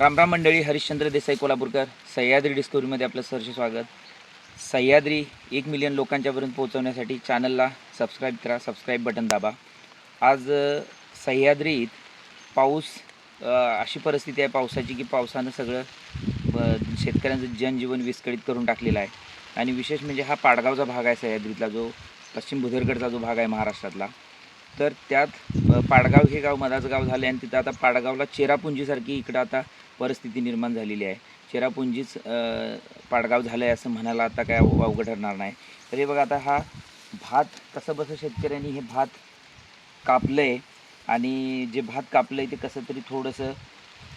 रामराम मंडळी हरिश्चंद्र देसाई कोल्हापूरकर. सह्याद्री डिस्कवरीमध्ये आपलं सहर्ष स्वागत. सह्याद्री एक मिलियन लोकांच्यापर्यंत पोहोचवण्यासाठी चॅनलला सबस्क्राईब करा सबस्क्राईब बटन दाबा. आज सह्याद्रीत पाऊस अशी परिस्थिती आहे पावसाची की पावसानं सगळं शेतकऱ्यांचं जनजीवन विस्कळीत करून टाकलेलं आहे. आणि विशेष म्हणजे हा पाडगावचा भाग आहे सह्याद्रीतला जो पश्चिम भुदरगडचा जो भाग आहे महाराष्ट्रातला. तर त्यात पाडगाव हे गाव मधाचं गाव झाले आणि तिथं आता पाडगावला चेरापुंजीसारखी इकडं आता परिस्थिती निर्माण झालेली आहे. चेरापुंजीच पाडगाव झालं आहे असं म्हणायला आता काय अवघड ठरणार नाही. तर हे बघा आता हा भात कसं बसं शेतकऱ्यांनी हे भात कापलं आहे आणि जे भात कापलं आहे ते कसं तरी थोडंसं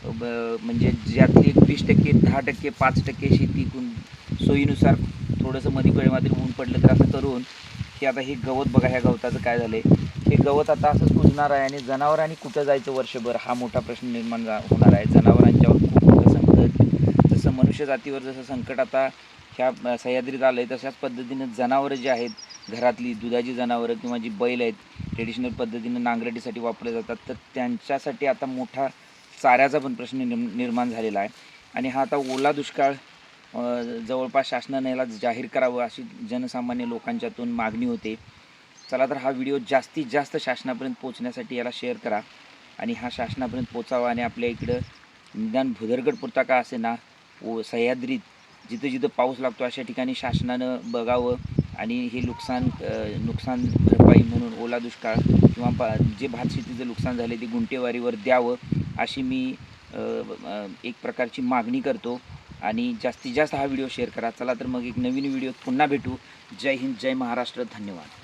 ब- म्हणजे ज्यातली वीस टक्के दहा टक्के पाच टक्के शेती कुं- सोयीनुसार थोडंसं मध्ये मात्र ऊन पडलं तर असं करून की आता हे गवत बघा ह्या गवताचं काय झालं आहे हे गवत आता असंच कुजणार आहे आणि जनावरांनी कुठं जायचं वर्षभर? हा मोठा प्रश्न निर्माण जा- होणार आहे. जनावरांच्यावर खूप मोठं संकट जसं मनुष्य जातीवर जसं संकट आता ह्या सह्याद्रीत आलं आहे तशाच पद्धतीनं जनावरं जी आहेत घरातली दुधाची जनावरं किंवा जी बैल आहेत ट्रेडिशनल पद्धतीनं नांगरटीसाठी वापरले जातात. तर त्यांच्यासाठी आता मोठा चाऱ्याचा पण प्रश्न निर्म- निर्माण झालेला आहे. आणि हा आता ओला दुष्काळ जवळपास शासनाने याला जाहीर करावं अशी जनसामान्य लोकांच्यातून मागणी होते. चला तर हा व्हिडिओ जास्तीत जास्त शासनापर्यंत पोहोचण्यासाठी याला शेअर करा. आणि हा शासनापर्यंत पोचावा आणि आपल्या इकडं निदान भुदरगड पुरता का असे ना ओ सह्याद्रीत जिथं जिथं पाऊस लागतो अशा ठिकाणी शासनानं बघावं. आणि हे नुकसान नुकसान भरपाई म्हणून ओला दुष्काळ किंवा पा जे भात शेतीचं नुकसान झाले ते गुंटेवारीवर द्यावं अशी मी एक प्रकारची मागणी करतो. आणि जास्तीत जास्त हा व्हिडिओ शेअर करा. चला तर मग एक नवीन व्हिडिओ पुन्हा भेटू. जय हिंद जय महाराष्ट्र. धन्यवाद.